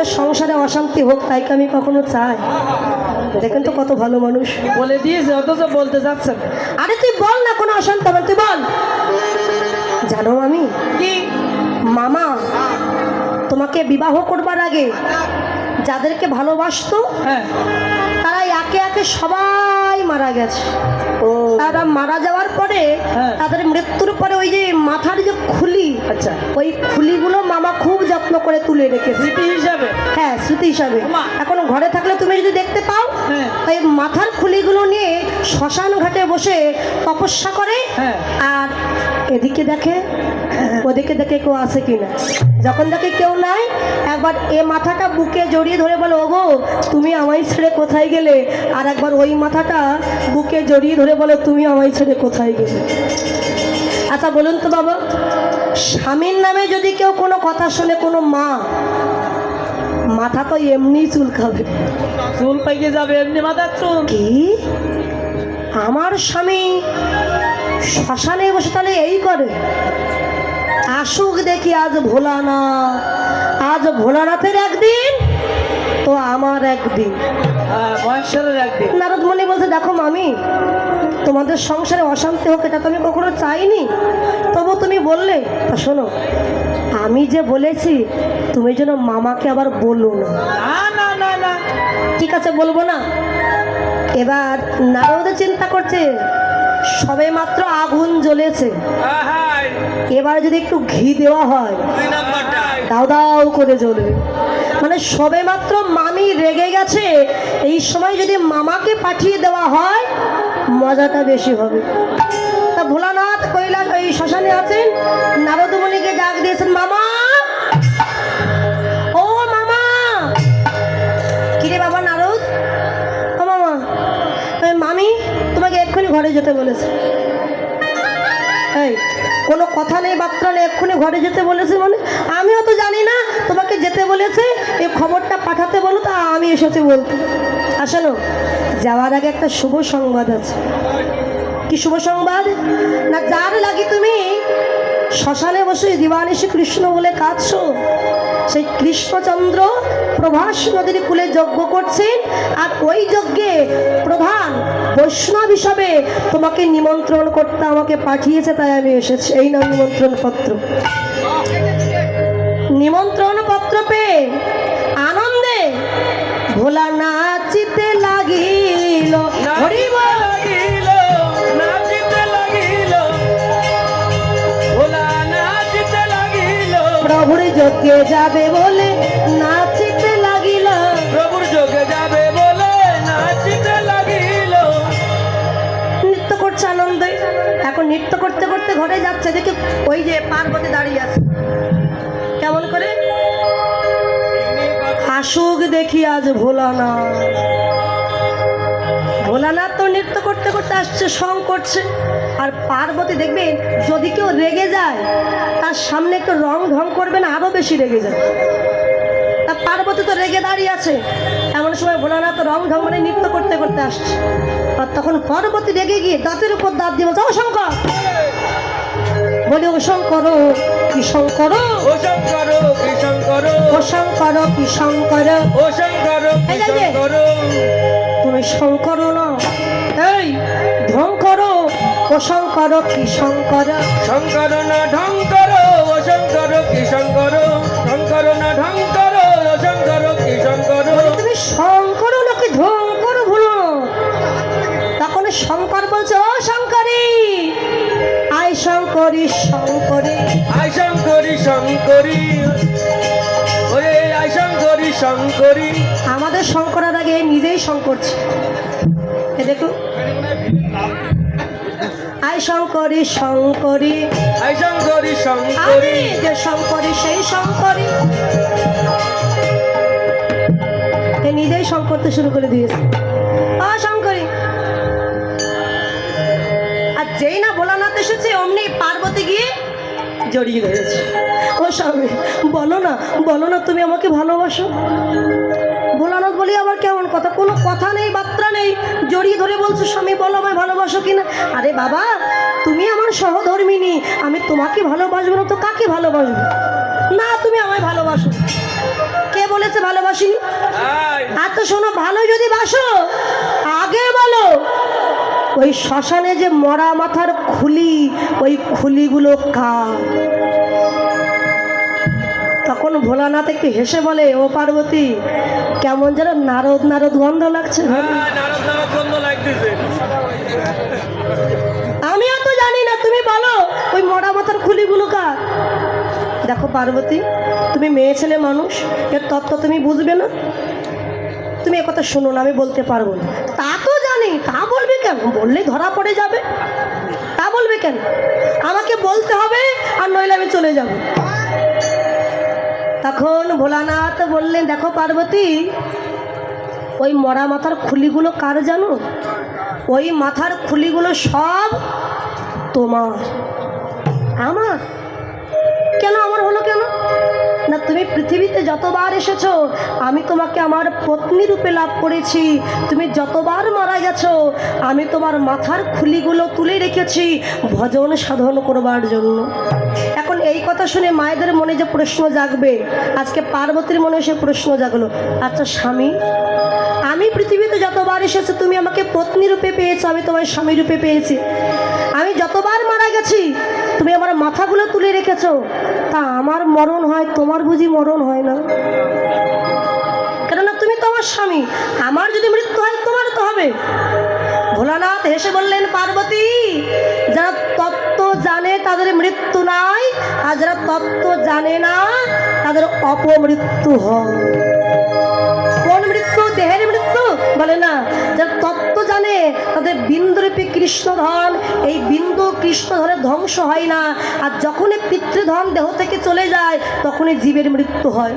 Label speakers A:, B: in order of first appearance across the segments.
A: তোমাদের সংসারে অশান্তি হোক তাই কি আমি কখনো চাই? দেখেন তো কত ভালো মানুষ।
B: বলে দিয়েছে অথচ বলতে যাচ্ছে
A: আরে তুই বল না কোনো অশান্তি হবে তুই বল। জানো আমি
B: কি?
A: মামা তোমাকে বিবাহ করবার আগে যাদেরকে ভালোবাসতো
B: হ্যাঁ।
A: তারা একে একে সবাই মারা গেছে। তারা মারা যাওয়ার পরে
B: হ্যাঁ।
A: তাদের মৃত্যুর পরে ওই যে মাথার যে খুলি
B: আচ্ছা।
A: ওই খুলিগুলো মামা খুব যত্ন করে তুলে রেখে
B: স্মৃতি হিসাবে?
A: হ্যাঁ স্মৃতি হিসাবে। এখন ঘরে থাকলে তুমি যদি দেখতে পাও
B: হ্যাঁ।
A: ওই মাথার খুলিগুলো নিয়ে শ্মশান ঘাটে বসে তপস্যা করে
B: হ্যাঁ।
A: আর এদিকে দেখে ওদিকে দেখে কেউ আছে কিনা? যখন দেখে কেউ নাই একবার এ মাথাটা বুকে জড়িয়ে ধরে বলে ওগো তুমি আমায় ছেড়ে কোথায় গেলে? আর একবার ওই মাথাটা বুকে জড়িয়ে ধরে বলে তুমি আমায় ছেড়ে কোথায় গেলে? আচ্ছা বলুন তো বাবা স্বামীর নামে যদি কেউ কোনো কথা শুনে কোনো মা মাথা তো এমনি চুল খাবে
B: চুল পাইকে যাবে এমনি মাথার চুল।
A: কি? আমার স্বামী শ্মশানে বসে তাহলে এই করে আসুক দেখি আজ ভোলানা আজ ভোলানাথের একদিন তো আমার একদিন।
B: হ্যাঁ মহেশ্বরের একদিন।
A: বলছে দেখো মামি তোমাদের সংসারে অশান্তি হোক এটা তো আমি কখনো চাইনি। তবু তুমি বললে তা শোনো আমি যে বলেছি তুমি যেন মামাকে আবার বলো না।
B: না না না না।
A: ঠিক আছে বলব না? এবার নারদ চিন্তা করছে সবে মাত্র আগুন জ্বলেছে। এবার যদি একটু ঘি দেওয়া হয় দাও দাও করে জ্বলবে মানে সবে মাত্র মামি রেগে গেছে এই সময় যদি মামাকে পাঠিয়ে দেওয়া হয় মজাটা বেশি হবে। তা ভোলানাথ কৈলাস ওই শ্মশানে আছেন? যেতে বলেছে। এই, কোনো কথা নেই, বার্তা নেই, এক্ষুনি ঘরে যেতে বলেছে মানে আমিও তো জানি না, তোমাকে যেতে বলেছে, এই খবরটা পাঠাতে বলো তা আমি এসেছি বলতে। আসেনো যাওয়ার আগে একটা শুভ সংবাদ আছে। কি শুভ সংবাদ? না, যার লাগি তুমি শ্মশানে বসে দিবানিশি কৃষ্ণ বলে কাঁদছো? সেই কৃষ্ণচন্দ্র প্রভাস নদীর কুলে যজ্ঞ করছেন আর ওই যজ্ঞে বৈষ্ণব হিসাবে তোমাকে নিমন্ত্রণ করতে আমাকে পাঠিয়েছে তাই আমি এসেছি। এই নাম নিমন্ত্রণ পত্র নিমন্ত্রণ পত্র পেয়ে আনন্দে ভোলা নাচিতে লাগিল প্রভুর যজ্ঞে যাবে বলে নাচিতে নৃত্য করতে করতে ঘরে যাচ্ছে, দেখি ওই যে পার্বতী দাঁড়িয়ে আছে। কেমন করে? আসুক দেখি আজ ভোলানা ভোলানাথ তো নৃত্য করতে করতে আসছে, সং করছে। আর পার্বতী দেখবেন, যদি কেউ রেগে যায়, তার সামনে একটু রং ঢং করবেন আরও বেশি রেগে যায়। পার্বতী তো রেগে দাঁড়িয়ে আছে। এমন সময় ভোলানাথ রং ঢং মানে নৃত্য করতে করতে আসছে। আর তখন পার্বতী রেগে গিয়ে দাঁতের উপর দাঁত দিয়ে বলছে ও শঙ্কর! বলি ও শঙ্কর কি শঙ্কর?
B: ও শঙ্কর কি শঙ্কর?
A: ও শঙ্কর কি শঙ্কর?
B: ও শঙ্কর কি
A: এই যে, এই যে।
B: শঙ্কর?
A: তুমি শঙ্কর না। এই ধ্বংকর ও শঙ্কর কি শঙ্কর?
B: শঙ্কর না ঢঙ্কর ও শঙ্কর কি শঙ্কর? শঙ্কর না ঢং ও শঙ্কর
A: বলছে ও শঙ্করী। আয় শঙ্করী শঙ্করী।
B: আই শঙ্করী শঙ্করী। ওরে আই শঙ্করী শঙ্করী।
A: আমাদের শঙ্করের আগে নিজেই শঙ্কর। এ দেখুন আয় শঙ্করী শঙ্করী।
B: আই শঙ্করী শঙ্করী।
A: যে শঙ্করী সেই শঙ্করী। নিজেই শঙ্কর করতে শুরু করে দিয়েছে। আ জড়িয়ে ধরেছে ও স্বামী বলো না বলো না তুমি আমাকে ভালোবাসো। ভোলানাথ বলি আবার কেমন কথা? কোনো কথা নেই বার্তা নেই। জড়িয়ে ধরে বলছো স্বামী বলো আমায় ভালোবাসো কিনা? আরে বাবা তুমি আমার সহধর্মিনী। আমি তোমাকে ভালোবাসবো না তো কাকে ভালোবাসবো? না তুমি আমায় ভালোবাসো। কে বলেছে ভালোবাসিনি?
B: আর
A: তো শোনো ভালো যদি বাসো আগে বলো। ওই শ্মশানে যে মরা মাথার খুলি ওই খুলিগুলো কার? তখন ভোলানাথ একটু হেসে বলে ও পার্বতী কেমন যেন নারদ নারদ গন্ধ লাগছে
B: হ্যাঁ
A: আমিও তো জানি না তুমি বলো ওই মরা মাথার খুলিগুলো কার? দেখো পার্বতী তুমি মেয়ে ছেলে মানুষ এর তত্ত্ব তুমি বুঝবে না? তুমি একথা শোনো না আমি বলতে পারব না। তা তো জানি তা বলবে কেন? বললেই ধরা পড়ে যাবে। তা বলবে কেন? আমাকে বলতে হবে, আর নইলে আমি চলে যাব। তখন ভোলানাথ বললেন, দেখো পার্বতী, ওই মরা মাথার খুলিগুলো কার জানো? ওই মাথার খুলিগুলো সব তোমার। আমার? তুমি পৃথিবীতে যতবার এসেছ, আমি তোমাকে আমার পত্নী রূপে লাভ করেছি। তুমি যতবার মারা গেছো, আমি তোমার মাথার খুলিগুলো তুলে রেখেছি ভজন সাধন করবার জন্য। এই কথা শুনে মায়েদের মনে যে প্রশ্ন জাগবে, আজকে পার্বতীর মনে সে প্রশ্ন জাগলো। আচ্ছা স্বামী, আমি পৃথিবীতে যতবার এসেছি, তুমি আমাকে পত্নী রূপে পেয়েছ, আমি তোমার স্বামী রূপে পেয়েছি। আমি যতবার মারা গেছি, তুমি আমার মাথাগুলো তুলে রেখেছ, তা আমার মরণ হয়, তোমার বুঝি মরণ হয় না। কেননা তুমি তো আমার স্বামী, আমার যদি মৃত্যু হয়, তোমার তো হবে। ভোলানাথ হেসে বললেন, পার্বতী, যারা জানে তাদের মৃত্যু নাই আর যারা তত্ত্ব জানে না, তাদের অপমৃত্যু হয়। কোন মৃত্যু? দেহের মৃত্যু? বলে না। যারা তত্ত্ব জানে, তাদের বিন্দুরূপী কৃষ্ণধন, এই বিন্দু কৃষ্ণধনের ধ্বংস হয় না। আর যখনই পিতৃধন দেহ থেকে চলে যায়, তখনই জীবের মৃত্যু হয়।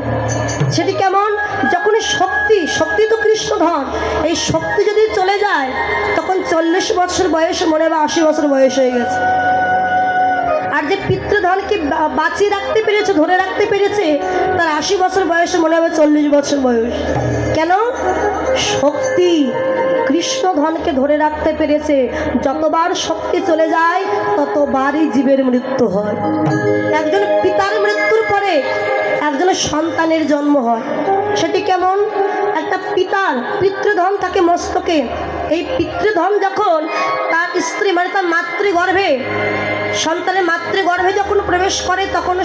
A: সেটি কেমন? যখনই শক্তি শক্তি তো কৃষ্ণধন, এই শক্তি যদি চলে যায়, তখন চল্লিশ বছর বয়স মনে বা আশি বছর বয়স হয়ে গেছে। আর যে পিতৃধনকে বাঁচিয়ে রাখতে পেরেছে, ধরে রাখতে পেরেছে, তার আশি বছর বয়সে মনে হবে চল্লিশ বছর বয়স। কেন? শক্তি কৃষ্ণ ধনকে ধরে রাখতে পেরেছে। যতবার শক্তি চলে যায়, ততবারই জীবের মৃত্যু হয়। একজন পিতার একজনের সন্তানের জন্ম হয়। সেটি কেমন? একটা পিতার পিতৃধন থাকে মস্তকে। এই পিতৃধন যখন তার স্ত্রী মানে তার মাতৃগর্ভে, সন্তানের মাতৃগর্ভে যখন প্রবেশ করে, তখন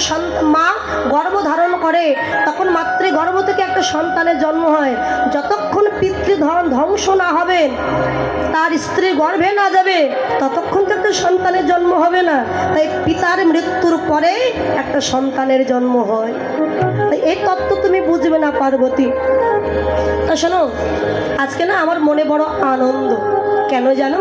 A: মা গর্ভ ধারণ করে। তখন মাতৃগর্ভ থেকে একটা সন্তানের জন্ম হয়। যতক্ষণ পিতৃধন ধ্বংস না হবে, তার স্ত্রী গর্ভে না যাবে, ততক্ষণ তো একটা সন্তানের জন্ম হবে না। তাই পিতার মৃত্যুর পরে একটা সন্তানের জন্ম হয়। তাই এই তত্ত্ব তুমি বুঝবে না, পার্বতী। তা শোনো, আজকে না আমার মনে বড় আনন্দ। কেন জানো?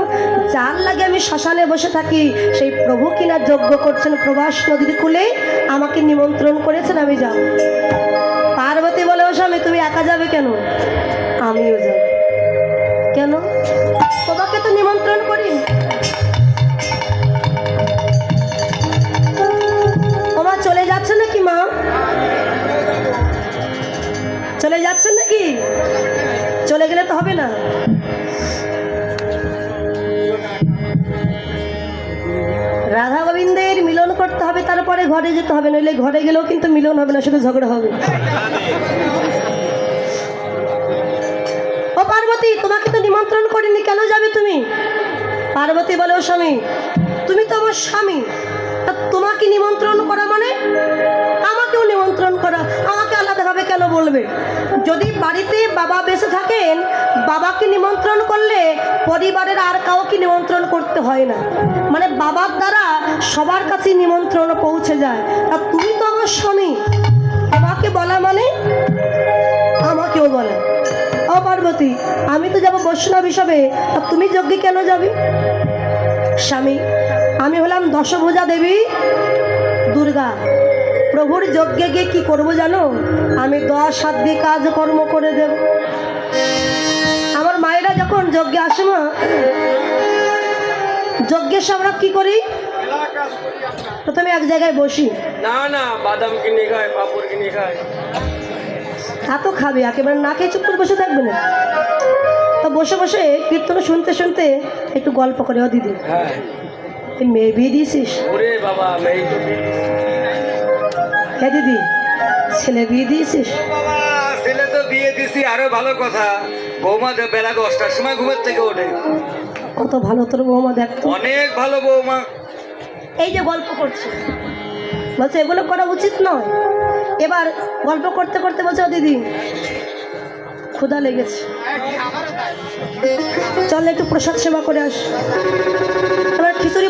A: যার লাগে আমি শ্মশানে বসে থাকি, সেই প্রভু কিনা যজ্ঞ করছেন প্রবাস নদীর কূলে, আমাকে নিমন্ত্রণ করেছেন আমি যাব। পার্বতী বলে, ও তুমি একা যাবে কেন? আমিও যাব। কেন? তোমাকে তো নিমন্ত্রণ করি। তোমার চলে যাচ্ছে নাকি মা? চলে যাচ্ছেন নাকি? চলে গেলে তো হবে না। রাধা গোবিন্দের মিলন করতে হবে, তারপরে ঘরে যেতে হবে, নইলে ঘরে গেলেও কিন্তু মিলন হবে না, শুধু ঝগড়া হবে। পার্বতী, তোমাকে তো নিমন্ত্রণ করিনি, কেন যাবে তুমি? পার্বতী বলে ও স্বামী, তুমি তো আমার স্বামী। তোমাকে নিমন্ত্রণ করা মানে? আমাকেও নিমন্ত্রণ করা। আমাকে আলাদাভাবে কেন বলবে? যদি বাড়িতে বাবা বেঁচে থাকেন, বাবাকে নিমন্ত্রণ করলে পরিবারের আর কাউকে নিমন্ত্রণ করতে হয় না। মানে বাবার দ্বারা সবার কাছে নিমন্ত্রণ পৌঁছে যায়। আর তুমি তো আমার স্বামী। আমাকে বলা মানে? আমাকেও বলে। ও আমি তো যাব বৈষ্ণব হিসাবে। আর তুমি যজ্ঞে কেন যাবি? স্বামী, আমি হলাম দশভুজা দেবী দুর্গা। প্রভুর যজ্ঞে গিয়ে কি করব জানো? আমি দশ হাত দিয়ে কাজ, কর্ম করে দেব। আমার মায়েরা যখন যজ্ঞে আসে মা, যজ্ঞের আমরা কি করি? প্রথমে এক জায়গায় বসি।
B: না না বাদাম কিনে খায় পাপড় কিনে খায়।
A: তা তো খাবে একেবারে না খেয়ে চুপ করে বসে থাকবে না তো বসে বসে কীর্তন শুনতে শুনতে একটু গল্প করে ও দিদি
B: হ্যাঁ।
A: মেয়ে বিয়ে দিয়েছিস? হ্যাঁ দিদি ছেলে বিয়ে দিয়েছিস?
C: ছেলে তো বিয়ে দিছি আরও ভালো কথা। বৌমা বেলা দশটার সময় ঘুমের থেকে ওঠে।
A: কত ভালো তোর বৌমা দেখ
C: অনেক ভালো বৌমা।
A: এই যে গল্প করছে। বলছে এগুলো করা উচিত নয়। এবার গল্প করতে করতে বলছে দিদি, ক্ষুধা লেগেছে। চল একটু প্রসাদ সেবা করে আস। এবার খিচুড়ি